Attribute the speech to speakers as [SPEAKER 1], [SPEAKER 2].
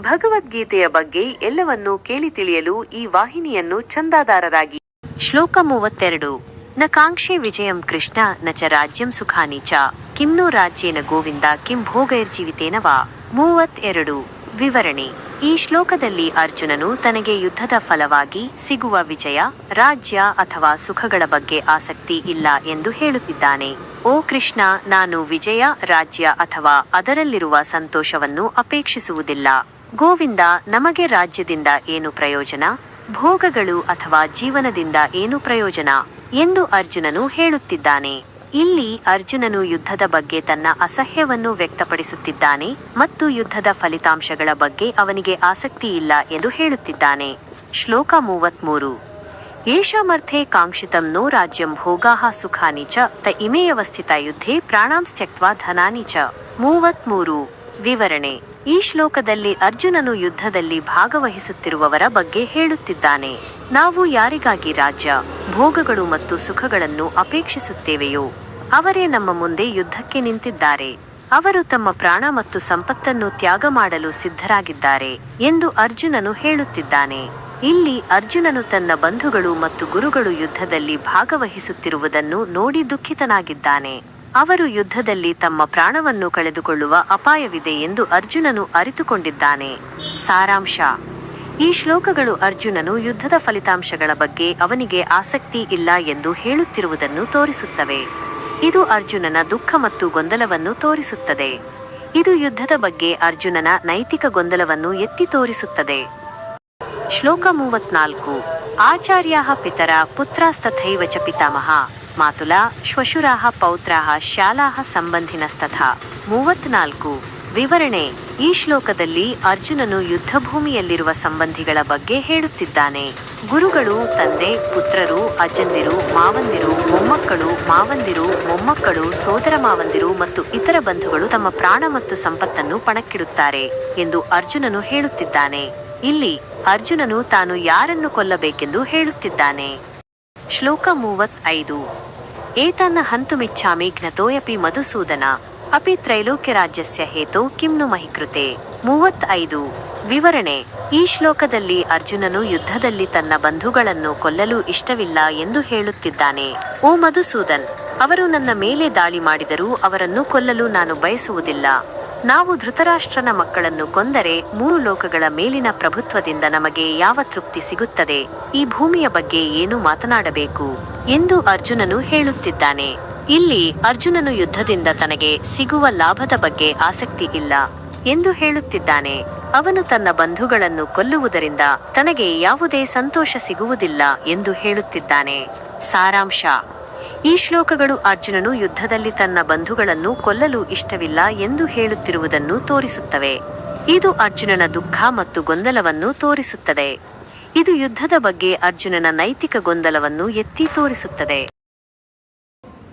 [SPEAKER 1] ಭಗವದ್ಗೀತೆಯ ಬಗ್ಗೆ ಎಲ್ಲವನ್ನೂ ಕೇಳಿ ತಿಳಿಯಲು ಈ ವಾಹಿನಿಯನ್ನು ಚಂದಾದಾರರಾಗಿ ಶ್ಲೋಕ ಮೂವತ್ತೆರಡು. ನ ಕಾಂಕ್ಷೆ ವಿಜಯಂ ಕೃಷ್ಣ ನ ಚ ರಾಜ್ಯಂ ಸುಖಾನಿ ಚ. ಕಿಂನು ರಾಜ್ಯೇನ ಗೋವಿಂದ ಕಿಂ ಭೋಗೈರ್ಜೀವಿತೇನ ವಾ. ಮೂವತ್ತೆರಡು. ವಿವರಣೆ. ಈ ಶ್ಲೋಕದಲ್ಲಿ ಅರ್ಜುನನು ತನಗೆ ಯುದ್ಧದ ಫಲವಾಗಿ ಸಿಗುವ ವಿಜಯ, ರಾಜ್ಯ ಅಥವಾ ಸುಖಗಳ ಬಗ್ಗೆ ಆಸಕ್ತಿ ಇಲ್ಲ ಎಂದು ಹೇಳುತ್ತಿದ್ದಾನೆ. ಓ ಕೃಷ್ಣ, ನಾನು ವಿಜಯ, ರಾಜ್ಯ ಅಥವಾ ಅದರಲ್ಲಿರುವ ಸಂತೋಷವನ್ನು ಅಪೇಕ್ಷಿಸುವುದಿಲ್ಲ. ಗೋವಿಂದ ನಮಗೆ ರಾಜ್ಯದಿಂದ ಏನು ಪ್ರಯೋಜನ? ಭೋಗಗಳು ಅಥವಾ ಜೀವನದಿಂದ ಏನು ಪ್ರಯೋಜನ? ಎಂದು ಅರ್ಜುನನು ಹೇಳುತ್ತಿದ್ದಾನೆ. ಇಲ್ಲಿ ಅರ್ಜುನನು ಯುದ್ಧದ ಬಗ್ಗೆ ತನ್ನ ಅಸಹ್ಯವನ್ನು ವ್ಯಕ್ತಪಡಿಸುತ್ತಿದ್ದಾನೆ ಮತ್ತು ಯುದ್ಧದ ಫಲಿತಾಂಶಗಳ ಬಗ್ಗೆ ಅವನಿಗೆ ಆಸಕ್ತಿ ಇಲ್ಲ ಎಂದು ಹೇಳುತ್ತಿದ್ದಾನೆ. ಶ್ಲೋಕ ಮೂವತ್ಮೂರು. ಏಷಾಮರ್ಥೆ ಕಾಂಕ್ಷಿತಂ ನೋ ರಾಜ್ಯಂ ಭೋಗಾಹ ಸುಖಾನಿ ಚ ತ ಇಮೇಯವಸ್ಥಿತ ಯುದ್ಧೇ ಪ್ರಾಣಾಂಸ್ತ್ಯಕ್ವಾ ಧನಾನಿ ಚ. ಮೂವತ್ಮೂರು. ವಿವರಣೆ. ಈ ಶ್ಲೋಕದಲ್ಲಿ ಅರ್ಜುನನು ಯುದ್ಧದಲ್ಲಿ ಭಾಗವಹಿಸುತ್ತಿರುವವರ ಬಗ್ಗೆ ಹೇಳುತ್ತಿದ್ದಾನೆ. ನಾವು ಯಾರಿಗಾಗಿ ರಾಜ್ಯ, ಭೋಗಗಳು ಮತ್ತು ಸುಖಗಳನ್ನು ಅಪೇಕ್ಷಿಸುತ್ತೇವೆಯೋ, ಅವರೇ ನಮ್ಮ ಮುಂದೆ ಯುದ್ಧಕ್ಕೆ ನಿಂತಿದ್ದಾರೆ. ಅವರು ತಮ್ಮ ಪ್ರಾಣ ಮತ್ತು ಸಂಪತ್ತನ್ನು ತ್ಯಾಗ ಮಾಡಲು ಸಿದ್ಧರಾಗಿದ್ದಾರೆ ಎಂದು ಅರ್ಜುನನು ಹೇಳುತ್ತಿದ್ದಾನೆ. ಇಲ್ಲಿ ಅರ್ಜುನನು ತನ್ನ ಬಂಧುಗಳು ಮತ್ತು ಗುರುಗಳು ಯುದ್ಧದಲ್ಲಿ ಭಾಗವಹಿಸುತ್ತಿರುವುದನ್ನು ನೋಡಿ ದುಃಖಿತನಾಗಿದ್ದಾನೆ. ಅವರು ಯುದ್ಧದಲ್ಲಿ ತಮ್ಮ ಪ್ರಾಣವನ್ನು ಕಳೆದುಕೊಳ್ಳುವ ಅಪಾಯವಿದೆ ಎಂದು ಅರ್ಜುನನು ಅರಿತುಕೊಂಡಿದ್ದಾನೆ. ಸಾರಾಂಶ. ಈ ಶ್ಲೋಕಗಳು ಅರ್ಜುನನು ಯುದ್ಧದ ಫಲಿತಾಂಶಗಳ ಬಗ್ಗೆ ಅವನಿಗೆ ಆಸಕ್ತಿ ಇಲ್ಲ ಎಂದು ಹೇಳುತ್ತಿರುವುದನ್ನು ತೋರಿಸುತ್ತವೆ. ಇದು ಅರ್ಜುನನ ದುಃಖ ಮತ್ತು ಗೊಂದಲವನ್ನು ತೋರಿಸುತ್ತದೆ. ಇದು ಯುದ್ಧದ ಬಗ್ಗೆ ಅರ್ಜುನನ ನೈತಿಕ ಗೊಂದಲವನ್ನು ಎತ್ತಿ ತೋರಿಸುತ್ತದೆ. ಶ್ಲೋಕ ಮೂವತ್ನಾಲ್ಕು. ಆಚಾರ್ಯಾಹ ಪಿತರ ಚ ಪಿತಾಮಹ. ಮಾತುಲಾ ಶ್ವಶುರಾಹ ಪೌತ್ರಾಹ ಶಾಲಾಹ ಸಂಬಂಧಿನಸ್ತಥ. ಮೂವತ್ನಾಲ್ಕು. ವಿವರಣೆ. ಈ ಶ್ಲೋಕದಲ್ಲಿ ಅರ್ಜುನನು ಯುದ್ಧಭೂಮಿಯಲ್ಲಿರುವ ಸಂಬಂಧಿಗಳ ಬಗ್ಗೆ ಹೇಳುತ್ತಿದ್ದಾನೆ. ಗುರುಗಳು, ತಂದೆ, ಪುತ್ರರು, ಅಜ್ಜಂದಿರು, ಮಾವಂದಿರು, ಮೊಮ್ಮಕ್ಕಳು ಮಾವಂದಿರು, ಮೊಮ್ಮಕ್ಕಳು, ಸೋದರ ಮಾವಂದಿರು ಮತ್ತು ಇತರ ಬಂಧುಗಳು ತಮ್ಮ ಪ್ರಾಣ ಮತ್ತು ಸಂಪತ್ತನ್ನು ಪಣಕ್ಕಿಡುತ್ತಾರೆ ಎಂದು ಅರ್ಜುನನು ಹೇಳುತ್ತಿದ್ದಾನೆ. ಇಲ್ಲಿ ಅರ್ಜುನನು ತಾನು ಯಾರನ್ನು ಕೊಲ್ಲಬೇಕೆಂದು ಹೇಳುತ್ತಿದ್ದಾನೆ. ಶ್ಲೋಕ ಮೂವತ್ತೈದು. ಏತನ್ನ ಹಂತುಮಿಚ್ಛಾಮಿ ಜ್ಞತೋಯಪಿ ಮಧುಸೂದನ, ಅಪಿ ತ್ರೈಲೋಕ್ಯ ರಾಜ್ಯಸ್ಯ ಹೇತೋ ಕಿಮ್ನು ಮಹಿಕೃತೆ ಮೂವತ್ತೈದು. ವಿವರಣೆ. ಈ ಶ್ಲೋಕದಲ್ಲಿ ಅರ್ಜುನನು ಯುದ್ಧದಲ್ಲಿ ತನ್ನ ಬಂಧುಗಳನ್ನು ಕೊಲ್ಲಲು ಇಷ್ಟವಿಲ್ಲ ಎಂದು ಹೇಳುತ್ತಿದ್ದಾನೆ. ಓ ಮಧುಸೂದನ್, ಅವರು ನನ್ನ ಮೇಲೆ ದಾಳಿ ಮಾಡಿದರೂ ಅವರನ್ನು ಕೊಲ್ಲಲು ನಾನು ಬಯಸುವುದಿಲ್ಲ. ನಾವು ಧೃತರಾಷ್ಟ್ರನ ಮಕ್ಕಳನ್ನು ಕೊಂದರೆ ಮೂರು ಲೋಕಗಳ ಮೇಲಿನ ಪ್ರಭುತ್ವದಿಂದ ನಮಗೆ ಯಾವ ತೃಪ್ತಿ ಸಿಗುತ್ತದೆ? ಈ ಭೂಮಿಯ ಬಗ್ಗೆ ಏನು ಮಾತನಾಡಬೇಕು? ಎಂದು ಅರ್ಜುನನು ಹೇಳುತ್ತಿದ್ದಾನೆ. ಇಲ್ಲಿ ಅರ್ಜುನನು ಯುದ್ಧದಿಂದ ತನಗೆ ಸಿಗುವ ಲಾಭದ ಬಗ್ಗೆ ಆಸಕ್ತಿ ಇಲ್ಲ. ಎಂದು ಹೇಳುತ್ತಿದ್ದಾನೆ. ಅವನು ತನ್ನ ಬಂಧುಗಳನ್ನು ಕೊಲ್ಲುವುದರಿಂದ ತನಗೆ ಯಾವುದೇ ಸಂತೋಷ ಸಿಗುವುದಿಲ್ಲ ಎಂದು ಹೇಳುತ್ತಿದ್ದಾನೆ. ಸಾರಾಂಶ. ಈ ಶ್ಲೋಕಗಳು ಅರ್ಜುನನು ಯುದ್ಧದಲ್ಲಿ ತನ್ನ ಬಂಧುಗಳನ್ನು ಕೊಲ್ಲಲು ಇಷ್ಟವಿಲ್ಲ ಎಂದು ಹೇಳುತ್ತಿರುವುದನ್ನು ತೋರಿಸುತ್ತವೆ. ಇದು ಅರ್ಜುನನ ದುಃಖ ಮತ್ತು ಗೊಂದಲವನ್ನು ತೋರಿಸುತ್ತದೆ. ಇದು ಯುದ್ಧದ ಬಗ್ಗೆ ಅರ್ಜುನನ ನೈತಿಕ ಗೊಂದಲವನ್ನು ಎತ್ತಿ ತೋರಿಸುತ್ತದೆ.